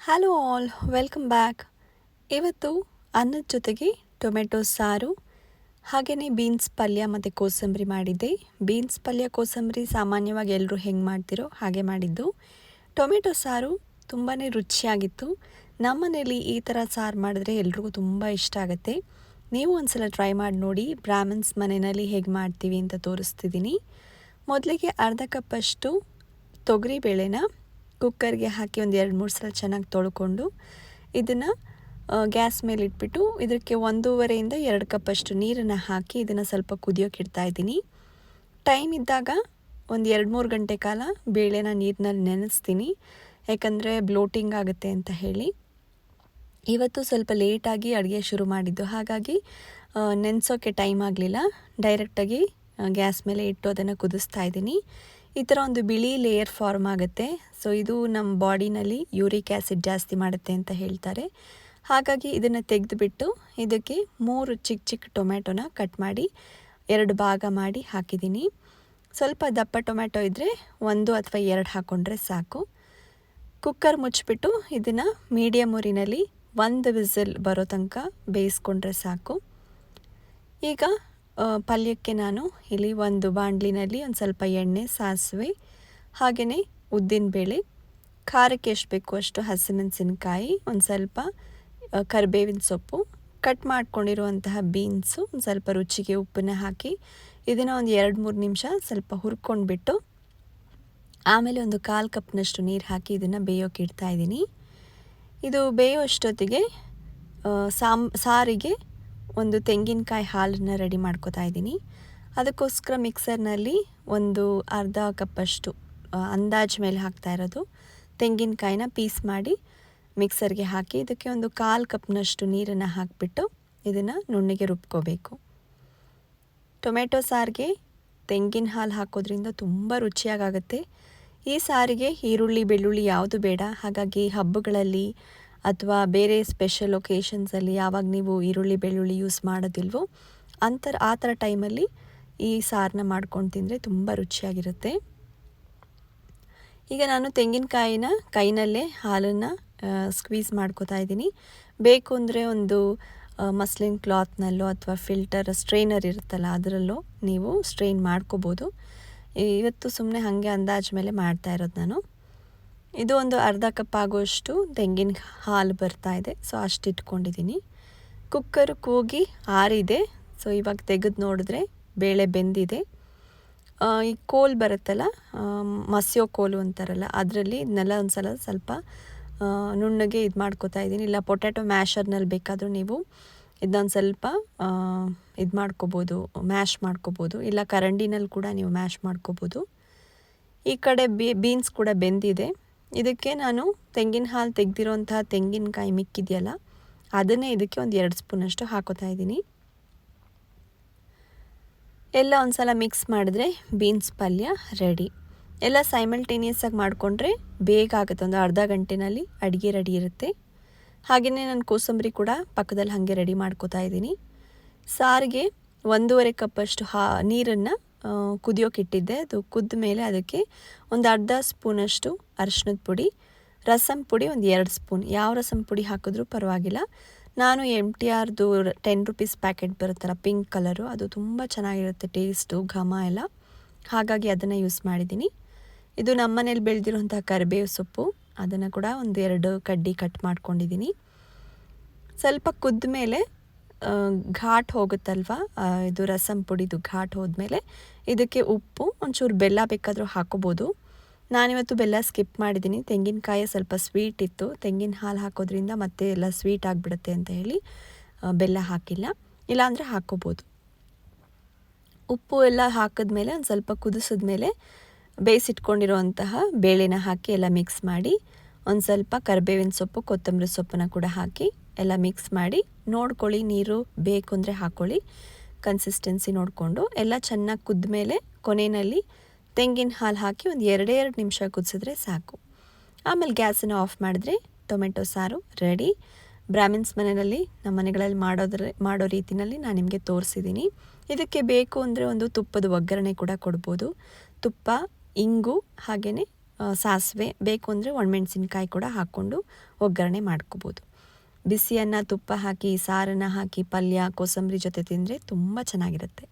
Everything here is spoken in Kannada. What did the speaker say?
ಹಲೋ ಆಲ್ ವೆಲ್ಕಮ್ ಬ್ಯಾಕ್ ಇವತ್ತು ಅನ್ನದ ಜೊತೆಗೆ ಟೊಮೆಟೊ ಸಾರು ಹಾಗೆಯೇ ಬೀನ್ಸ್ ಪಲ್ಯ ಮತ್ತು ಕೋಸಂಬರಿ ಮಾಡಿದ್ದೆ. ಬೀನ್ಸ್ ಪಲ್ಯ, ಕೋಸಂಬರಿ ಸಾಮಾನ್ಯವಾಗಿ ಎಲ್ಲರೂ ಹೆಂಗೆ ಮಾಡ್ತಿರೋ ಹಾಗೆ ಮಾಡಿದ್ದು. ಟೊಮೆಟೊ ಸಾರು ತುಂಬಾ ರುಚಿಯಾಗಿತ್ತು. ನಮ್ಮನೇಲಿ ಈ ಥರ ಸಾರು ಮಾಡಿದ್ರೆ ಎಲ್ರಿಗೂ ತುಂಬ ಇಷ್ಟ ಆಗುತ್ತೆ. ನೀವು ಒಂದ್ಸಲ ಟ್ರೈ ಮಾಡಿ ನೋಡಿ ಬ್ರಾಹ್ಮಣ್ಸ್ ಮನೆಯಲ್ಲಿ ಹೇಗೆ ಮಾಡ್ತೀವಿ ಅಂತ ತೋರಿಸ್ತಿದ್ದೀನಿ. ಮೊದಲಿಗೆ ಅರ್ಧ ಕಪ್ಪಷ್ಟು ತೊಗರಿಬೇಳೆನ ಕುಕ್ಕರ್ಗೆ ಹಾಕಿ ಒಂದು ಎರಡು, ಮೂರು ಸಲ ಚೆನ್ನಾಗಿ ತೊಳ್ಕೊಂಡು ಇದನ್ನು ಗ್ಯಾಸ್ ಮೇಲೆ ಇಟ್ಬಿಟ್ಟು ಇದಕ್ಕೆ ಒಂದೂವರೆಯಿಂದ ಎರಡು ಕಪ್ಪಷ್ಟು ನೀರನ್ನು ಹಾಕಿ ಇದನ್ನು ಸ್ವಲ್ಪ ಕುದಿಯೋಕೆ ಇಡ್ತಾ ಇದ್ದೀನಿ. ಟೈಮ್ ಇದ್ದಾಗ ಒಂದು ಎರಡು, ಮೂರು ಗಂಟೆ ಕಾಲ ಬೇಳೆನ ನೀರಿನಲ್ಲಿ ನೆನೆಸ್ತೀನಿ. ಯಾಕಂದರೆ ಬ್ಲೋಟಿಂಗ್ ಆಗುತ್ತೆ ಅಂತ ಹೇಳಿ. ಇವತ್ತು ಸ್ವಲ್ಪ ಲೇಟಾಗಿ ಅಡುಗೆ ಶುರು ಮಾಡಿದ್ದು. ಹಾಗಾಗಿ ನೆನೆಸೋಕ್ಕೆ ಟೈಮ್ ಆಗಲಿಲ್ಲ. ಡೈರೆಕ್ಟಾಗಿ ಗ್ಯಾಸ್ ಮೇಲೆ ಇಟ್ಟು ಅದನ್ನು ಕುದಿಸ್ತಾ ಇದ್ದೀನಿ. ಈ ಥರ ಒಂದು ಬಿಳಿ ಲೇಯರ್ ಫಾರ್ಮ್ ಆಗುತ್ತೆ. ಸೊ ಇದು ನಮ್ಮ ಬಾಡಿನಲ್ಲಿ ಯೂರಿಕ್ ಆ್ಯಸಿಡ್ ಜಾಸ್ತಿ ಮಾಡುತ್ತೆ ಅಂತ ಹೇಳ್ತಾರೆ. ಹಾಗಾಗಿ ಇದನ್ನು ತೆಗೆದುಬಿಟ್ಟು ಇದಕ್ಕೆ ಮೂರು ಚಿಕ್ಕ ಚಿಕ್ಕ ಟೊಮ್ಯಾಟೊನ ಕಟ್ ಮಾಡಿ, ಎರಡು ಭಾಗ ಮಾಡಿ ಹಾಕಿದ್ದೀನಿ. ಸ್ವಲ್ಪ ದಪ್ಪ ಟೊಮ್ಯಾಟೊ ಇದ್ದರೆ ಒಂದು ಅಥವಾ ಎರಡು ಹಾಕ್ಕೊಂಡ್ರೆ ಸಾಕು. ಕುಕ್ಕರ್ ಮುಚ್ಚಿಬಿಟ್ಟು ಇದನ್ನು ಮೀಡಿಯಮ್ ಊರಿನಲ್ಲಿ ಒಂದು ವಿಸಿಲ್ ಬರೋ ತನಕ ಬೇಯಿಸ್ಕೊಂಡ್ರೆ ಸಾಕು. ಈಗ ಪಲ್ಯಕ್ಕೆ ನಾನು ಇಲ್ಲಿ ಒಂದು ಬಾಂಡ್ಲಿನಲ್ಲಿ ಒಂದು ಸ್ವಲ್ಪ ಎಣ್ಣೆ, ಸಾಸಿವೆ, ಹಾಗೆಯೇ ಉದ್ದಿನಬೇಳೆ ಖಾರಕ್ಕೆ ಎಷ್ಟು ಬೇಕು ಅಷ್ಟು ಹಸಿಮೆಣಸಿನ್ಕಾಯಿ, ಒಂದು ಸ್ವಲ್ಪ ಕರಿಬೇವಿನ ಸೊಪ್ಪು, ಕಟ್ ಮಾಡ್ಕೊಂಡಿರುವಂತಹ ಬೀನ್ಸು, ಒಂದು ಸ್ವಲ್ಪ ರುಚಿಗೆ ಉಪ್ಪನ್ನ ಹಾಕಿ ಇದನ್ನು ಒಂದು ಎರಡು ಮೂರು ನಿಮಿಷ ಸ್ವಲ್ಪ ಹುರ್ಕೊಂಡ್ಬಿಟ್ಟು ಆಮೇಲೆ ಒಂದು ಕಾಲು ಕಪ್ನಷ್ಟು ನೀರು ಹಾಕಿ ಇದನ್ನು ಬೇಯೋಕೆ ಇಡ್ತಾ ಇದ್ದೀನಿ. ಇದು ಬೇಯೋ ಅಷ್ಟೊತ್ತಿಗೆ ಸಾರಿಗೆ ಒಂದು ತೆಂಗಿನಕಾಯಿ ಹಾಲನ್ನು ರೆಡಿ ಮಾಡ್ಕೋತಾ ಇದ್ದೀನಿ. ಅದಕ್ಕೋಸ್ಕರ ಮಿಕ್ಸರ್ನಲ್ಲಿ ಒಂದು ಅರ್ಧ ಕಪ್ಪಷ್ಟು ಅಂದಾಜು ಮೇಲೆ ಹಾಕ್ತಾ ಇರೋದು. ತೆಂಗಿನಕಾಯಿನ ಪೀಸ್ ಮಾಡಿ ಮಿಕ್ಸರ್ಗೆ ಹಾಕಿ ಇದಕ್ಕೆ ಒಂದು ಕಾಲು ಕಪ್ನಷ್ಟು ನೀರನ್ನು ಹಾಕಿಬಿಟ್ಟು ಇದನ್ನು ನುಣ್ಣಗೆ ರುಬ್ಕೋಬೇಕು. ಟೊಮೆಟೊ ಸಾರಿಗೆ ತೆಂಗಿನ ಹಾಲು ಹಾಕೋದ್ರಿಂದ ತುಂಬ ರುಚಿಯಾಗುತ್ತೆ ಈ ಸಾರಿಗೆ ಈರುಳ್ಳಿ, ಬೆಳ್ಳುಳ್ಳಿ ಯಾವುದು ಬೇಡ. ಹಾಗಾಗಿ ಹಬ್ಬಗಳಲ್ಲಿ ಅಥವಾ ಬೇರೆ ಸ್ಪೆಷಲ್ ಒಕೇಶನ್ಸಲ್ಲಿ ಯಾವಾಗ ನೀವು ಈರುಳ್ಳಿ, ಬೆಳ್ಳುಳ್ಳಿ ಯೂಸ್ ಮಾಡೋದಿಲ್ವೋ ಅಂತರ ಆ ಥರ ಟೈಮಲ್ಲಿ ಈ ಸಾರನ್ನ ಮಾಡ್ಕೊಂಡು ತಿಂದರೆ ತುಂಬ ರುಚಿಯಾಗಿರುತ್ತೆ. ಈಗ ನಾನು ತೆಂಗಿನಕಾಯಿನ ಕೈನಲ್ಲೇ ಹಾಲನ್ನು ಸ್ಕ್ವೀಸ್ ಮಾಡ್ಕೋತಾ ಇದ್ದೀನಿ. ಬೇಕು ಅಂದರೆ ಒಂದು ಮಸ್ಲಿನ್ ಕ್ಲಾತ್ನಲ್ಲೋ ಅಥವಾ ಫಿಲ್ಟರ್ ಸ್ಟ್ರೈನರ್ ಇರುತ್ತಲ್ಲ ಅದರಲ್ಲೋ ನೀವು ಸ್ಟ್ರೈನ್ ಮಾಡ್ಕೋಬೋದು. ಇವತ್ತು ಸುಮ್ಮನೆ ಹಾಗೆ ಅಂದಾಜು ಮೇಲೆ ಮಾಡ್ತಾ ಇರೋದು ನಾನು. ಇದು ಒಂದು ಅರ್ಧ ಕಪ್ ಆಗುವಷ್ಟು ತೆಂಗಿನ ಹಾಲು ಬರ್ತಾ ಇದೆ. ಸೊ ಅಷ್ಟು ಇಟ್ಕೊಂಡಿದ್ದೀನಿ. ಕುಕ್ಕರು ಕೂಗಿ ಆರಿದೆ. ಸೊ ಇವಾಗ ತೆಗೆದು ನೋಡಿದ್ರೆ ಬೇಳೆ ಬೆಂದಿದೆ. ಈ ಕೋಲ್ ಬರುತ್ತಲ್ಲ ಮಸ್ಯೋ ಕೋಲು ಅಂತಾರಲ್ಲ, ಅದರಲ್ಲಿ ಇದನ್ನೆಲ್ಲ ಒಂದು ಸಲ ಸ್ವಲ್ಪ ನುಣ್ಣಗೆ ಇದು ಮಾಡ್ಕೋತಾ ಇದ್ದೀನಿ. ಇಲ್ಲ, ಪೊಟ್ಯಾಟೊ ಮ್ಯಾಶರ್ನಲ್ಲಿ ಬೇಕಾದರೂ ನೀವು ಇದನ್ನೊಂದು ಸ್ವಲ್ಪ ಇದು ಮಾಡ್ಕೋಬೋದು, ಮ್ಯಾಶ್ ಮಾಡ್ಕೋಬೋದು. ಇಲ್ಲ, ಕರಂಡಿನಲ್ಲಿ ಕೂಡ ನೀವು ಮ್ಯಾಶ್ ಮಾಡ್ಕೋಬೋದು. ಈ ಕಡೆ ಬೀನ್ಸ್ ಕೂಡ ಬೆಂದಿದೆ. ಇದಕ್ಕೆ ನಾನು ತೆಂಗಿನ ಹಾಲು ತೆಗೆದಿರೋಂತಹ ತೆಂಗಿನಕಾಯಿ ಮಿಕ್ಕಿದೆಯಲ್ಲ, ಅದನ್ನೇ ಇದಕ್ಕೆ ಒಂದು ಎರಡು ಸ್ಪೂನಷ್ಟು ಹಾಕೋತಾ ಇದ್ದೀನಿ. ಎಲ್ಲ ಒಂದು ಸಲ ಮಿಕ್ಸ್ ಮಾಡಿದ್ರೆ ಬೀನ್ಸ್ ಪಲ್ಯ ರೆಡಿ ಎಲ್ಲ ಸೈಮಲ್ಟೇನಿಯಸ್ಸಾಗಿ ಮಾಡಿಕೊಂಡ್ರೆ ಬೇಗ ಆಗುತ್ತೆ, ಒಂದು ಅರ್ಧ ಗಂಟೆನಲ್ಲಿ ಅಡುಗೆ ರೆಡಿ ಇರುತ್ತೆ. ಹಾಗೆಯೇ ನಾನು ಕೋಸಂಬರಿ ಕೂಡ ಪಕ್ಕದಲ್ಲಿ ಹಾಗೆ ರೆಡಿ ಮಾಡ್ಕೋತಾ ಇದ್ದೀನಿ. ಸಾರಿಗೆ ಒಂದೂವರೆ ಕಪ್ಪಷ್ಟು ಹಾ ನೀರನ್ನು ಕುದಿಯೋಕೆ ಇಟ್ಟಿದ್ದೆ ಅದು ಕುದ್ದ ಮೇಲೆ ಅದಕ್ಕೆ ಒಂದು ಅರ್ಧ ಸ್ಪೂನಷ್ಟು ಅರಿಶಿನದ ಪುಡಿ, ರಸಂ ಪುಡಿ ಒಂದು ಎರಡು ಸ್ಪೂನ್. ಯಾವ ರಸಂ ಪುಡಿ ಹಾಕಿದ್ರೂ ಪರವಾಗಿಲ್ಲ. ನಾನು ಎಂ ಟಿ ಆರ್ದು ಟೆನ್ ರುಪೀಸ್ ಪ್ಯಾಕೆಟ್ ಬರುತ್ತಲ್ಲ, ಪಿಂಕ್ ಕಲರು, ಅದು ತುಂಬ ಚೆನ್ನಾಗಿರುತ್ತೆ ಟೇಸ್ಟು, ಘಮ ಎಲ್ಲ. ಹಾಗಾಗಿ ಅದನ್ನು ಯೂಸ್ ಮಾಡಿದ್ದೀನಿ. ಇದು ನಮ್ಮ ಮನೇಲಿ ಬೆಳೆದಿರುವಂಥ ಕರಿಬೇವು ಸೊಪ್ಪು. ಅದನ್ನು ಕೂಡ ಒಂದು ಎರಡು ಕಡ್ಡಿ ಕಟ್ ಮಾಡ್ಕೊಂಡಿದ್ದೀನಿ. ಸ್ವಲ್ಪ ಕುದ್ದ ಮೇಲೆ ಘಾಟ್ ಹೋಗುತ್ತಲ್ವಾ? ಇದು ರಸಂ ಪುಡಿದು ಘಾಟ್ ಹೋದ್ಮೇಲೆ ಇದಕ್ಕೆ ಉಪ್ಪು, ಒಂಚೂರು ಬೆಲ್ಲ ಬೇಕಾದರೂ ಹಾಕೋಬೋದು. ನಾನಿವತ್ತು ಬೆಲ್ಲ ಸ್ಕಿಪ್ ಮಾಡಿದ್ದೀನಿ. ತೆಂಗಿನಕಾಯಿ ಸ್ವಲ್ಪ ಸ್ವೀಟ್ ಇತ್ತು. ತೆಂಗಿನ ಹಾಲು ಹಾಕೋದ್ರಿಂದ ಮತ್ತೆ ಎಲ್ಲ ಸ್ವೀಟ್ ಆಗಿಬಿಡುತ್ತೆ ಅಂತ ಹೇಳಿ ಬೆಲ್ಲ ಹಾಕಿಲ್ಲ. ಇಲ್ಲಾಂದರೆ ಹಾಕೋಬೋದು. ಉಪ್ಪು ಎಲ್ಲ ಹಾಕಿದ್ಮೇಲೆ ಒಂದು ಸ್ವಲ್ಪ ಕುದಿಸಿದ್ಮೇಲೆ ಬೇಯಿಸಿಟ್ಕೊಂಡಿರುವಂತಹ ಬೇಳೆನ ಹಾಕಿ ಎಲ್ಲ ಮಿಕ್ಸ್ ಮಾಡಿ, ಒಂದು ಸ್ವಲ್ಪ ಕರಿಬೇವಿನ ಸೊಪ್ಪು, ಕೊತ್ತಂಬರಿ ಸೊಪ್ಪನ್ನು ಕೂಡ ಹಾಕಿ ಎಲ್ಲ ಮಿಕ್ಸ್ ಮಾಡಿ ನೋಡ್ಕೊಳ್ಳಿ, ನೀರು ಬೇಕು ಅಂದರೆ ಹಾಕ್ಕೊಳ್ಳಿ ಕನ್ಸಿಸ್ಟೆನ್ಸಿ ನೋಡಿಕೊಂಡು ಎಲ್ಲ ಚೆನ್ನಾಗಿ ಕುದ್ದ ಮೇಲೆ ಕೊನೆಯಲ್ಲಿ ತೆಂಗಿನ ಹಾಲು ಹಾಕಿ ಒಂದು ಎರಡೇ ಎರಡು ನಿಮಿಷ ಕುದಿಸಿದ್ರೆ ಸಾಕು. ಆಮೇಲೆ ಗ್ಯಾಸನ್ನು ಆಫ್ ಮಾಡಿದ್ರೆ ಟೊಮೆಟೊ ಸಾರು ರೆಡಿ ಬ್ರಾಹ್ಮಿನ್ಸ್ ಮನೆಯಲ್ಲಿ ನಮ್ಮ ಮನೆಗಳಲ್ಲಿ ಮಾಡೋದ್ರ, ಮಾಡೋ ರೀತಿಯಲ್ಲಿ ನಾನು ನಿಮಗೆ ತೋರಿಸಿದ್ದೀನಿ ಇದಕ್ಕೆ ಬೇಕು ಅಂದರೆ ಒಂದು ತುಪ್ಪದ ಒಗ್ಗರಣೆ ಕೂಡ ಕೊಡ್ಬೋದು. ತುಪ್ಪ, ಇಂಗು ಹಾಗೆಯೇ ಸಾಸಿವೆ ಬೇಕು ಅಂದರೆ ಒಣಮೆಣ್ಸಿನ್ಕಾಯಿ ಕೂಡ ಹಾಕ್ಕೊಂಡು ಒಗ್ಗರಣೆ ಮಾಡ್ಕೋಬೋದು. ಬಿಸಿಯನ್ನು ತುಪ್ಪ ಹಾಕಿ ಸಾರನ್ನು ಹಾಕಿ ಪಲ್ಯ ಕೋಸಂಬರಿ ಜೊತೆ ತಿಂದರೆ ತುಂಬ ಚೆನ್ನಾಗಿರುತ್ತೆ.